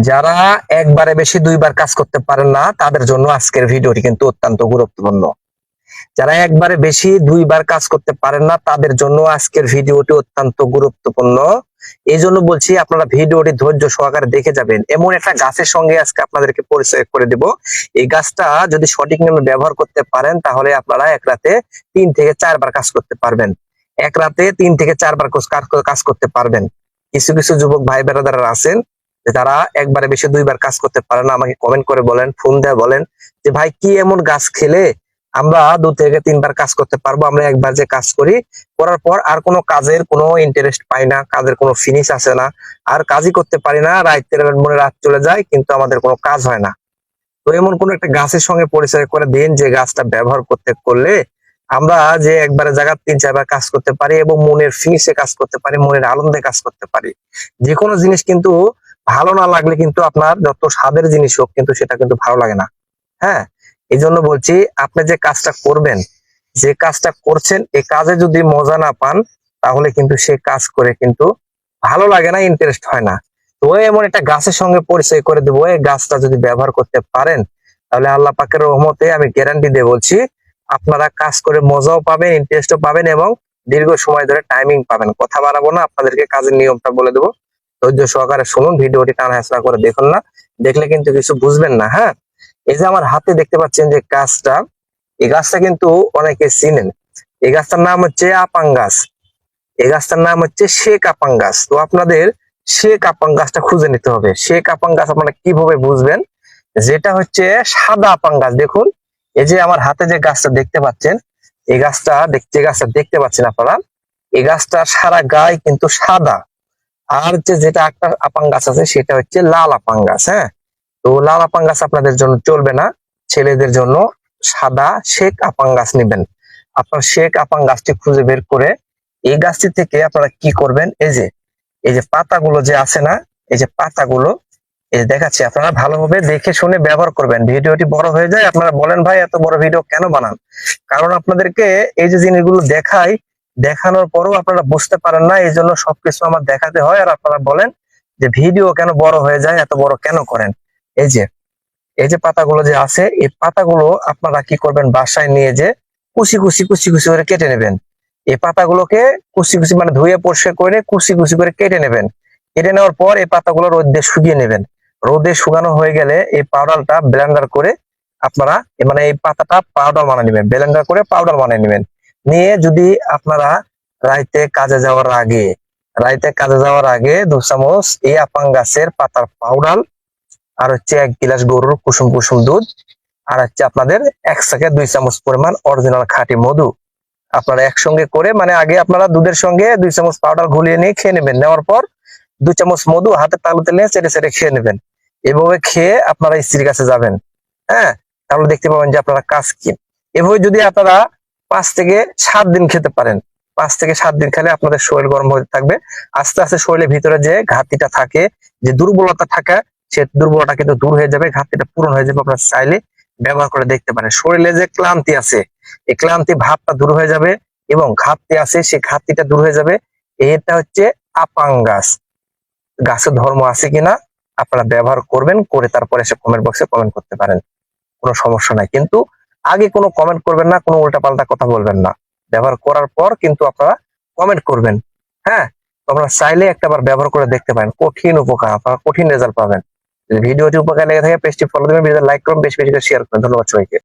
যারা একবারে বেশি দুইবার কাজ করতে পারেন না, তাদের জন্য আজকের ভিডিওটি কিন্তু অত্যন্ত গুরুত্বপূর্ণ। যারা একবারে বেশি দুইবার কাজ করতে পারেন না, তাদের জন্য আজকের ভিডিওটি অত্যন্ত গুরুত্বপূর্ণ। এই জন্য বলছি, আপনারা ভিডিওটি ধৈর্য সহকারে দেখে যাবেন। এমন একটা গাছের সঙ্গে আজকে আপনাদেরকে পরিচয় করে দেব। এই গাছটা যদি সঠিক নিয়মে ব্যবহার করতে পারেন, তাহলে আপনারা এক রাতে তিন থেকে চারবার কাজ করতে পারবেন। এক রাতে তিন থেকে চারবার কাজ- কাজ করতে পারবেন। কিছু কিছু যুবক ভাই বেড়াদারা আছেন যে তারা একবারে বেশি দুইবার কাজ করতে পারে না, আমাকে কমেন্ট করে বলেন ফোন দেয় বলেন যে, ভাই, কি এমন গাছ খেলে আমরা দু থেকে তিনবার কাজ করতে পারব? আমরা একবার যে কাজ করি, করার পর আর কোনো কাজের কোনো ইন্টারেস্ট পাই না, কাজের কোনো ফিনিশ আসে না। আর কাজই করতে পারি না রাতের মনে রাত চলে যায়, কিন্তু আমাদের কোনো কাজ হয় না। তো এমন কোন একটা গাছের সঙ্গে পরিচয় করে দিন যে, গাছটা ব্যবহার করতে, করলে আমরা যে একবারে জায়গা তিন চারবার কাজ করতে পারি এবং মনের ফিনিশে কাজ করতে পারি, মনের আনন্দে কাজ করতে পারি। যে কোনো জিনিস কিন্তু ভালো না লাগলে কিন্তু আপনার যত স্বাদের জিনিস হোক কিন্তু সেটা কিন্তু ভালো লাগে না। হ্যাঁ? এই জন্য বলছি, আপনি যে কাজটা করবেন, যে কাজটা করছেন এই কাজে যদি মজা না পান, তাহলে কিন্তু সে কাজ করে কিন্তু ভালো লাগে না ইন্টারেস্ট হয় না। তো এমন একটা গাছের সঙ্গে পরিচয় করে দেবো, এই গাছটা যদি ব্যবহার করতে পারেন, তাহলে আল্লাহ পাকের রহমতে আমি গ্যারান্টি দিয়ে বলছি, আপনারা কাজ করে মজাও পাবেন ইন্টারেস্টও পাবেন এবং দীর্ঘ সময় ধরে টাইমিং পাবেন। কথা বাড়াবো না, আপনাদেরকে কাজের নিয়মটা বলে দেবো। ধৈর্য সহকারে শুনুন, ভিডিওটি টানা হেসড়া করে দেখুন না, দেখলে কিন্তু কিছু বুঝবেন না হ্যাঁ? এই যে আমার হাতে দেখতে পাচ্ছেন যে গাছটা, এই গাছটা কিন্তু অনেকে চিনেন। এই গাছটার নাম হচ্ছে আপাং গাছ এই গাছটার নাম হচ্ছে শেখ আপাং গাছ তো আপনাদের শেখ আপাং গাছটা খুঁজে নিতে হবে। শেখ আপাং গাছ আপনারা কীভাবে বুঝবেন? যেটা হচ্ছে সাদা আপাং গাছ দেখুন, এই যে আমার হাতে যে গাছটা দেখতে পাচ্ছেন, এই গাছটা দেখ- যে গাছটা দেখতে পাচ্ছেন আপনারা, এই গাছটা সারা গায়ে কিন্তু সাদা। আর যেটা একটা আপাং গাছ আছে, সেটা হচ্ছে লাল আপাং গাছ হ্যাঁ? তো লাল আপাং গাছ আপনাদের জন্য চলবে না। ছেলেদের জন্য সাদা শেখ আপাং গাছ নেবেন। আপনার শেখ আপাং গাছটি খুঁজে বের করে এই গাছটি থেকে আপনারা কি করবেন? এই যে এই যে পাতাগুলো যে আছে না, এই যে পাতাগুলো এই যে দেখাচ্ছি, আপনারা ভালোভাবে দেখে শুনে ব্যবহার করবেন। ভিডিওটি বড় হয়ে যায়, আপনারা বলেন, ভাই, এত বড় ভিডিও কেন বানান? কারণ আপনাদেরকে এই যে জিনিসগুলো দেখাই দেখানোর পরও আপনারা বুঝতে পারেন না এই জন্য সবকিছু আমার দেখাতে হয়। আর আপনারা বলেন যে ভিডিও কেন বড় হয়ে যায়, এত বড় কেন করেন? এই যে এই যে পাতাগুলো যে আছে, এই পাতাগুলো আপনারা কি করবেন? বাসায় নিয়ে যে কুচি কুচি কুচি কুচি করে কেটে নেবেন। এই পাতাগুলোকে কুচি কুচি মানে ধুয়ে পরিষ্কার করে কুচি কুচি করে কেটে নেবেন। কেটে নেওয়ার পর এই পাতাগুলো রোদে শুকিয়ে নেবেন। রোদে শুকানো হয়ে গেলে এই পাউডারটা ব্লেন্ডার করে আপনারা মানে এই পাতাটা পাউডার বানিয়ে নেবেন। ব্লেন্ডার করে পাউডার বানিয়ে নেবেন। নিয়ে যদি আপনারা রাইতে কাজে যাওয়ার আগে, রাইতে কাজে যাওয়ার আগে দু চামচ এই আপাং গাছের পাতার পাউডার আর হচ্ছে এক গিলাস গরুর কুসুম কুসুম দুধ আর হচ্ছে আপনাদের এক থেকে দুই চামচ পরিমাণ অরিজিনাল খাঁটি মধু। আপনারা একসঙ্গে করে মানে আগে আপনারা দুধের সঙ্গে দুই চামচ পাউডার ঘুলিয়ে নিয়ে খেয়ে নেবেন। নেওয়ার পর দুই চামচ মধু হাতে তালুতে নিয়ে চেটে চেটে খেয়ে নেবেন। এভাবে খেয়ে আপনারা স্ত্রীর কাছে যাবেন। হ্যাঁ? তাহলে দেখতে পাবেন যে আপনারা কাজ কি। এভাবে যদি আপনারা পাঁচ থেকে সাত দিন খেতে পারেন। পাঁচ থেকে সাত দিন খেলে আপনাদের শরীর গরম হতে থাকবে। আস্তে আস্তে শরীরের ভিতরে যে ঘাটতিটা থাকে, যে দুর্বলতা থাকা, সে দুর্বলতা কিন্তু দূর হয়ে যাবে, ঘাটতিটা পূরণ হয়ে যাবে আপনারা চাইলে ব্যবহার করে দেখতে পারেন। শরীরে যে ক্লান্তি আছে, এই ক্লান্তি ভাবটা দূর হয়ে যাবে এবং ঘাটতি আছে, সেই ঘাটতিটা দূর হয়ে যাবে। এটা হচ্ছে আপাং গাছ। গাছের ধর্ম আছে কিনা আপনারা ব্যবহার করবেন, করে তারপরে এসে কমেন্ট বক্সে কমেন্ট করতে পারেন। কোনো সমস্যা নাই। কিন্তু আগে কোনো কমেন্ট করবেন না, কোনো উল্টাপাল্টা কথা বলবেন না। ব্যবহার করার পর কিন্তু আপনারা কমেন্ট করবেন। হ্যাঁ? আপনারা চাইলে একটাবার ব্যবহার করে দেখতে পারেন। কঠিন উপকার, আপনারা কঠিন রেজাল্ট পাবেন। ভিডিওটি উপকার লেগে থাকে পেজটি ফলো দেবেন ভিডিও লাইক করুন, বেশি বেশি করে শেয়ার করুন। ধন্যবাদ সবাইকে।